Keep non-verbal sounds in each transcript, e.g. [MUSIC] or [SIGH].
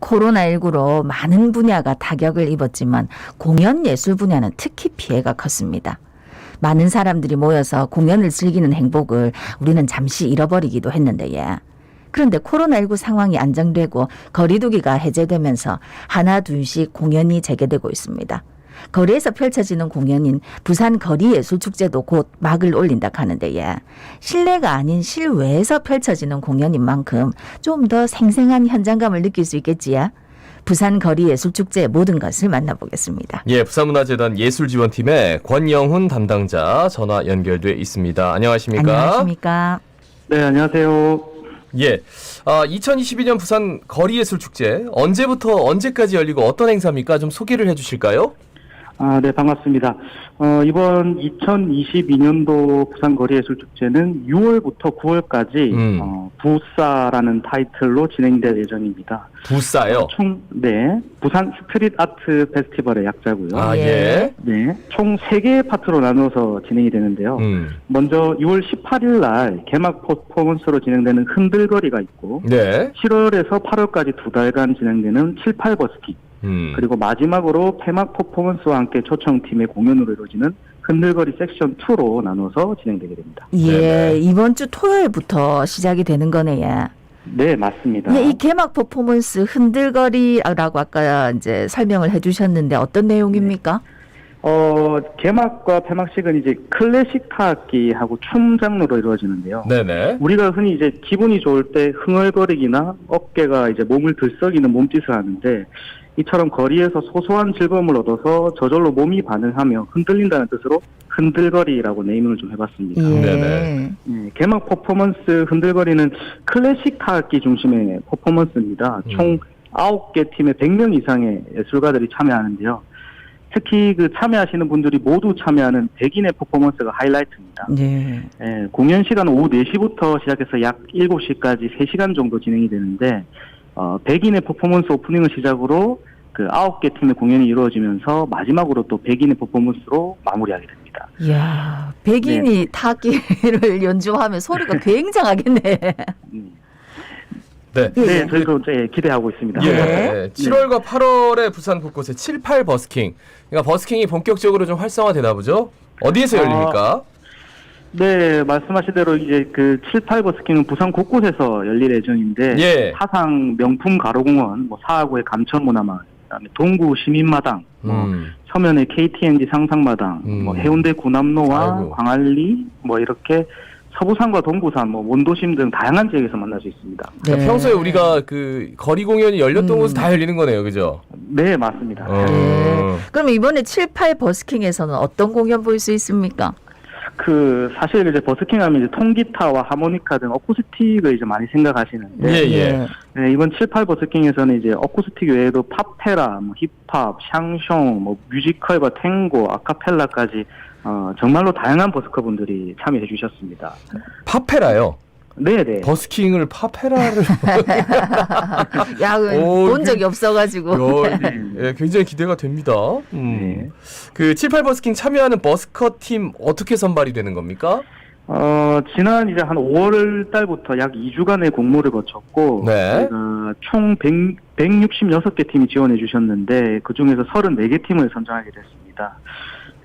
코로나19로 많은 분야가 타격을 입었지만 공연 예술 분야는 특히 피해가 컸습니다. 많은 사람들이 모여서 공연을 즐기는 행복을 우리는 잠시 잃어버리기도 했는데 예. 그런데 코로나19 상황이 안정되고 거리두기가 해제되면서 하나 둘씩 공연이 재개되고 있습니다. 거리에서 펼쳐지는 공연인 부산 거리 예술축제도 곧 막을 올린다 하는데 예. 실내가 아닌 실외에서 펼쳐지는 공연인 만큼 좀 더 생생한 현장감을 느낄 수 있겠지요. 부산 거리 예술축제의 모든 것을 만나보겠습니다. 예, 부산문화재단 예술지원팀의 권영훈 담당자 전화 연결돼 있습니다. 안녕하십니까? 안녕하십니까? 네, 안녕하세요. 예, 아, 2022년 부산 거리 예술축제 언제부터 언제까지 열리고 어떤 행사입니까? 좀 소개를 해주실까요? 아, 네, 반갑습니다. 어, 이번 2022년도 부산 거리예술축제는 6월부터 9월까지 음. 어, 부사라는 타이틀로 진행될 예정입니다. 부싸요. 총, 네, 부산 스트릿 아트 페스티벌의 약자고요. 아, 예. 예. 네, 총 3개의 파트로 나누어서 진행이 되는데요. 음, 먼저 6월 18일 날 개막 퍼포먼스로 진행되는 흔들거리가 있고, 네. 7월에서 8월까지 두 달간 진행되는 7, 8버스킹, 음, 그리고 마지막으로 폐막 퍼포먼스와 함께 초청팀의 공연으로 이루어지는 흔들거리 섹션 2로 나눠서 진행되게 됩니다. 예, 네네. 이번 주 토요일부터 시작이 되는 거네요. 네, 맞습니다. 예, 이 개막 퍼포먼스 흔들거리라고 아까 이제 설명을 해주셨는데 어떤 내용입니까? 어, 개막과 폐막식은 이제 클래식 타악기하고 춤 장르로 이루어지는데요. 네네. 우리가 흔히 이제 기분이 좋을 때 흥얼거리기나 어깨가 이제 몸을 들썩이는 몸짓을 하는데 이처럼 거리에서 소소한 즐거움을 얻어서 저절로 몸이 반응하며 흔들린다는 뜻으로 흔들거리라고 네이밍을 좀 해봤습니다. 예. 네네. 예, 개막 퍼포먼스 흔들거리는 클래식 타악기 중심의 퍼포먼스입니다. 음. 총 9개 팀의 100명 이상의 예술가들이 참여하는데요. 특히 그 참여하시는 분들이 모두 참여하는 100인의 퍼포먼스가 하이라이트입니다. 네. 예, 공연 시간은 오후 4시부터 시작해서 약 7시까지 3시간 정도 진행이 되는데 어, 100인의 퍼포먼스 오프닝을 시작으로 그 9개 팀의 공연이 이루어지면서 마지막으로 또 100인의 퍼포먼스로 마무리하게 됩니다. 이야, 백인이 타악기를 [LAUGHS] 연주하면 소리가 [LAUGHS] 굉장하겠네. 음. 네. 예, 네, 예. 저희도 이제 기대하고 있습니다. 예. 네. 7월과 8월에 부산 곳곳에 7, 8 버스킹. 그러니까 버스킹이 본격적으로 좀 활성화되나 보죠? 어디에서 아, 열립니까? 네, 말씀하신 대로 이제 그 7, 8 버스킹은 부산 곳곳에서 열릴 예정인데 예. 사상 명품 가로공원, 뭐 사하구의 감천문화마을, 그다음에 동구 시민마당, 뭐 음. 서면의 KTNG 상상마당, 음. 뭐 해운대 구남로와 아이고. 광안리, 뭐 이렇게 서부산과 동부산, 뭐 원도심 등 다양한 지역에서 만날 수 있습니다. 그러니까 평소에 우리가 그 거리 공연이 열렸던 음. 곳은 다 열리는 거네요, 그죠? 네, 맞습니다. 어. 네. 그럼 이번에 7, 8 버스킹에서는 어떤 공연 볼 수 있습니까? 그 사실 이제 버스킹 하면 이제 통기타와 하모니카 등 어쿠스틱을 이제 많이 생각하시는데 예, 예. 네, 이번 7, 8 버스킹에서는 이제 어쿠스틱 외에도 팝페라, 뭐 힙합, 샹숑, 뭐 뮤지컬과 탱고, 아카펠라까지 어, 정말로 다양한 버스커 분들이 참여해 주셨습니다. 파페라요. 네, 네. 버스킹을 파페라를 [LAUGHS] 야, 오, 본 그- 적이 없어가지고. 어, 예, 굉장히 기대가 됩니다. 음. 네. 그 7, 8 버스킹 참여하는 버스커 팀 어떻게 선발이 되는 겁니까? 어, 지난 이제 한 5월 달부터 약 2주간의 공모를 거쳤고, 네. 저희가 총 100, 166개 팀이 지원해 주셨는데, 그 중에서 34개 팀을 선정하게 됐습니다.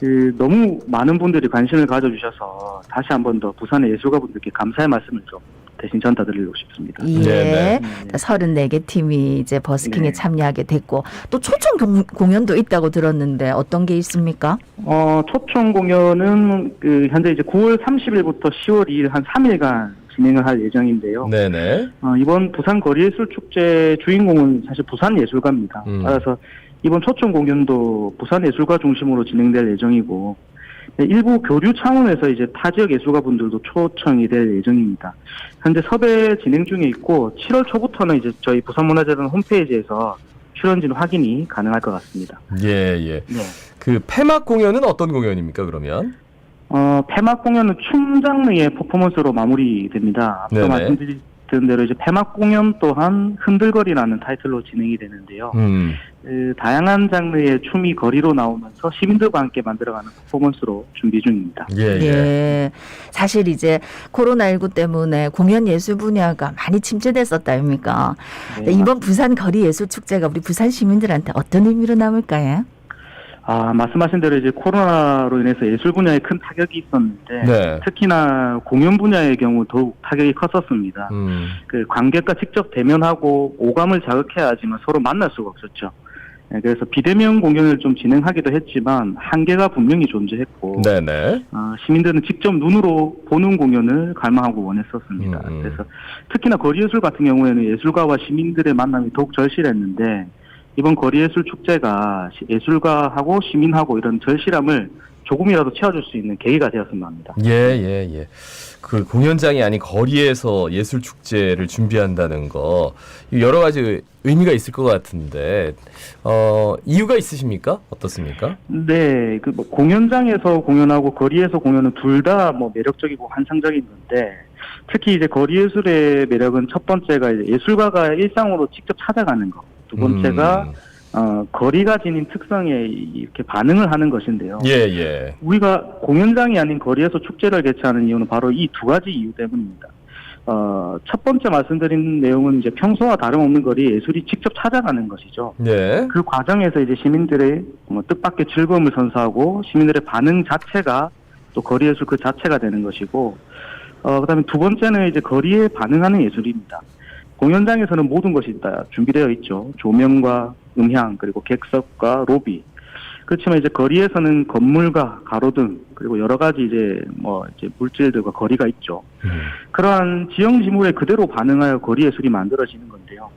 그, 너무 많은 분들이 관심을 가져주셔서, 다시 한 번 더 부산의 예술가 분들께 감사의 말씀을 좀 대신 전달드리고 싶습니다. 예. 네, 네. 34개 팀이 이제 버스킹에 네. 참여하게 됐고 또 초청 공, 공연도 있다고 들었는데 어떤 게 있습니까? 어, 초청 공연은 그, 현재 이제 9월 30일부터 10월 2일 한 3일간 진행을 할 예정인데요. 네네. 어, 이번 부산 거리예술 축제 주인공은 사실 부산 예술가입니다. 음. 따라서 이번 초청 공연도 부산 예술가 중심으로 진행될 예정이고 네, 일부 교류 차원에서 이제 타 지역 예술가 분들도 초청이 될 예정입니다. 현재 섭외 진행 중에 있고 7월 초부터는 이제 저희 부산문화재단 홈페이지에서 출연진 확인이 가능할 것 같습니다. 예, 예. 네. 그 폐막 공연은 어떤 공연입니까, 그러면? 어, 폐막 공연은 춤 장르의 퍼포먼스로 마무리됩니다. 앞서 네네. 말씀드린 말씀드린 대로 이제 폐막 공연 또한 흔들거리라는 타이틀로 진행이 되는데요. 음. 그 다양한 장르의 춤이 거리로 나오면서 시민들과 함께 만들어가는 퍼포먼스로 준비 중입니다. 예, 예. 예. 사실 이제 코로나19 때문에 공연 예술 분야가 많이 침체됐었다 아닙니까? 네, 이번 부산 거리 예술 축제가 우리 부산 시민들한테 어떤 의미로 남을까요? 아, 말씀하신 대로 이제 코로나로 인해서 예술 분야에 큰 타격이 있었는데 네. 특히나 공연 분야의 경우 더욱 타격이 컸었습니다. 음. 그 관객과 직접 대면하고 오감을 자극해야 하지만 서로 만날 수가 없었죠. 네, 그래서 비대면 공연을 좀 진행하기도 했지만 한계가 분명히 존재했고 네네. 어, 시민들은 직접 눈으로 보는 공연을 갈망하고 원했었습니다. 음, 음. 그래서 특히나 거리예술 같은 경우에는 예술가와 시민들의 만남이 더욱 절실했는데 이번 거리예술 축제가 시- 예술가하고 시민하고 이런 절실함을 조금이라도 채워줄 수 있는 계기가 되었으면 합니다. 예, 예, 예. 그 공연장이 아닌 거리에서 예술 축제를 준비한다는 거 여러 가지 의미가 있을 것 같은데 어, 이유가 있으십니까? 어떻습니까? 네, 그 뭐 공연장에서 공연하고 거리에서 공연은 둘 다 뭐 매력적이고 환상적인 건데 특히 이제 거리 예술의 매력은 첫 번째가 예술가가 일상으로 직접 찾아가는 것, 두 번째가 음. 어, 거리가 지닌 특성에 이렇게 반응을 하는 것인데요. 예, 예. 우리가 공연장이 아닌 거리에서 축제를 개최하는 이유는 바로 이 두 가지 이유 때문입니다. 어, 첫 번째 말씀드린 내용은 이제 평소와 다름없는 거리 예술이 직접 찾아가는 것이죠. 네. 그 과정에서 이제 시민들의 뭐 뜻밖의 즐거움을 선사하고 시민들의 반응 자체가 또 거리 예술 그 자체가 되는 것이고, 어, 그 다음에 두 번째는 이제 거리에 반응하는 예술입니다. 공연장에서는 모든 것이 다 준비되어 있죠. 조명과 음향, 그리고 객석과 로비. 그렇지만 이제 거리에서는 건물과 가로등, 그리고 여러 가지 이제 뭐 이제 물질들과 거리가 있죠. 음. 그러한 지형 지물에 그대로 반응하여 거리 예술이 만들어지는 건데요.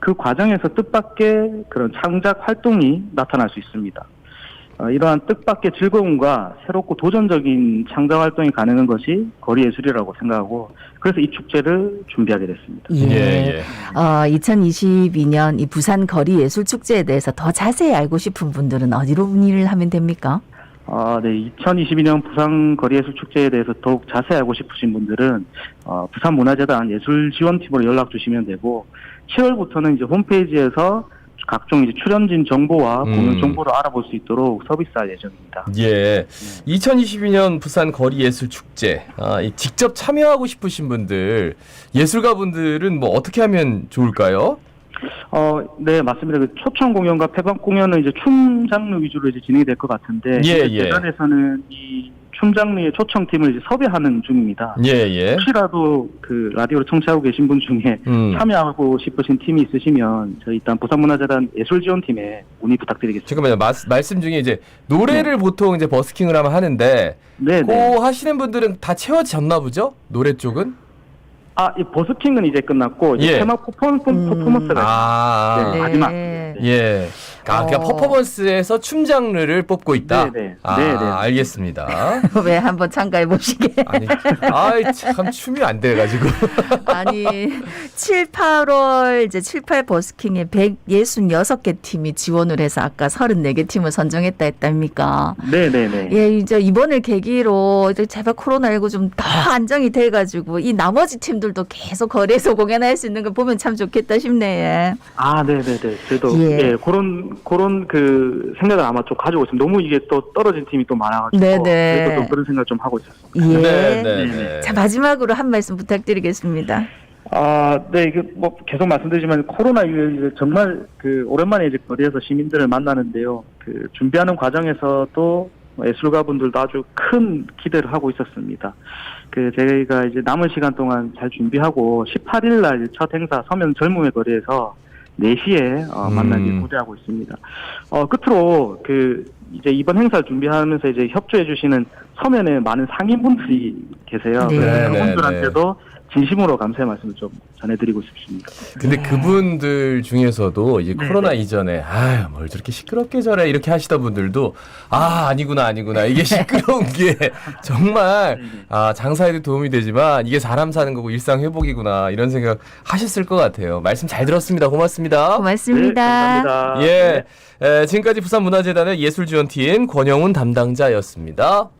그 과정에서 뜻밖의 그런 창작 활동이 나타날 수 있습니다. 어, 이러한 뜻밖의 즐거움과 새롭고 도전적인 창작 활동이 가능한 것이 거리 예술이라고 생각하고 그래서 이 축제를 준비하게 됐습니다. 예, 예. 어, 2022년 이 부산 거리 예술 축제에 대해서 더 자세히 알고 싶은 분들은 어디로 문의를 하면 됩니까? 아, 네. 2022년 부산 거리예술 축제에 대해서 더욱 자세히 알고 싶으신 분들은 어, 부산문화재단 예술지원팀으로 연락 주시면 되고 7월부터는 이제 홈페이지에서 각종 이제 출연진 정보와 음. 공연 정보를 알아볼 수 있도록 서비스할 예정입니다. 예. 2022년 부산 거리 예술 축제. 아, 이 직접 참여하고 싶으신 분들, 예술가 분들은 뭐 어떻게 하면 좋을까요? 어, 네, 맞습니다. 그 초청 공연과 폐방 공연은 이제 춤 장르 위주로 이제 진행이 될 것 같은데 예, 예. 대전에서는 이 춤 장르의 초청팀을 이제 섭외하는 중입니다. 예, 예. 혹시라도 그 라디오를 청취하고 계신 분 중에 음. 참여하고 싶으신 팀이 있으시면 저희 일단 부산문화재단 예술지원팀에 문의 부탁드리겠습니다. 잠깐만요. 마, 말씀 중에 이제 노래를 보통 이제 버스킹을 하면 하는데 네, 고 네. 하시는 분들은 다 채워졌나 보죠? 노래 쪽은? 아, 이 버스킹은 이제 끝났고 이제 예. 테마 퍼포먼스, 음. 퍼포먼스가 아. 네. 마지막. 예. 아, 그러니까 어. 퍼포먼스에서 춤 장르를 뽑고 있다. 네, 네. 아, 네, 네. 알겠습니다. [LAUGHS] 왜 한번 참가해 보시게? 아니, 아이 참 춤이 안 돼 가지고. [LAUGHS] 아니 7, 8월 이제 7, 8 버스킹에 166개 팀이 지원을 해서 아까 34개 팀을 선정했다 했답니까? 네, 네, 네. 예, 이제 이번을 계기로 이제 제발 코로나19 좀 더 안정이 돼가지고 이 나머지 팀들도 계속 거리에서 공연할 수 있는 걸 보면 참 좋겠다 싶네. 예. 아, 네, 네, 네. 저도 예. 예. 그런 그런 그 생각을 아마 좀 가지고 있습니다. 너무 이게 또 떨어진 팀이 또 많아가지고 네, 네. 그래서 좀 그런 생각 좀 하고 있었습니다. 예. 네, 네, 네. 자 마지막으로 한 말씀 부탁드리겠습니다. 아, 네, 이게 뭐 계속 말씀드리지만 코로나 이후에 이제 정말 그 오랜만에 이제 거리에서 시민들을 만나는데요. 그 준비하는 과정에서도 예술가 분들도 아주 큰 기대를 하고 있었습니다. 그 저희가 이제 남은 시간 동안 잘 준비하고 18일 날 첫 행사 서면 젊음의 거리에서 4시에 어, 음. 만나기 기대하고 있습니다. 어, 끝으로 그 이제 이번 행사를 준비하면서 이제 협조해 주시는 서면에 많은 상인분들이 계세요. 네. 네, 그분들한테도 진심으로 감사의 말씀을 좀 전해드리고 싶습니다. 근데 그분들 중에서도 이제 네, 코로나 네. 이전에 아유 뭘 저렇게 시끄럽게 저래 이렇게 하시던 분들도 아 아니구나 아니구나 이게 시끄러운 게 [LAUGHS] 정말 아 장사에도 도움이 되지만 이게 사람 사는 거고 일상 회복이구나 이런 생각 하셨을 것 같아요. 말씀 잘 들었습니다. 고맙습니다. 고맙습니다. 네, 감사합니다. 예, 에, 지금까지 부산문화재단의 예술지원팀 권영훈 담당자였습니다.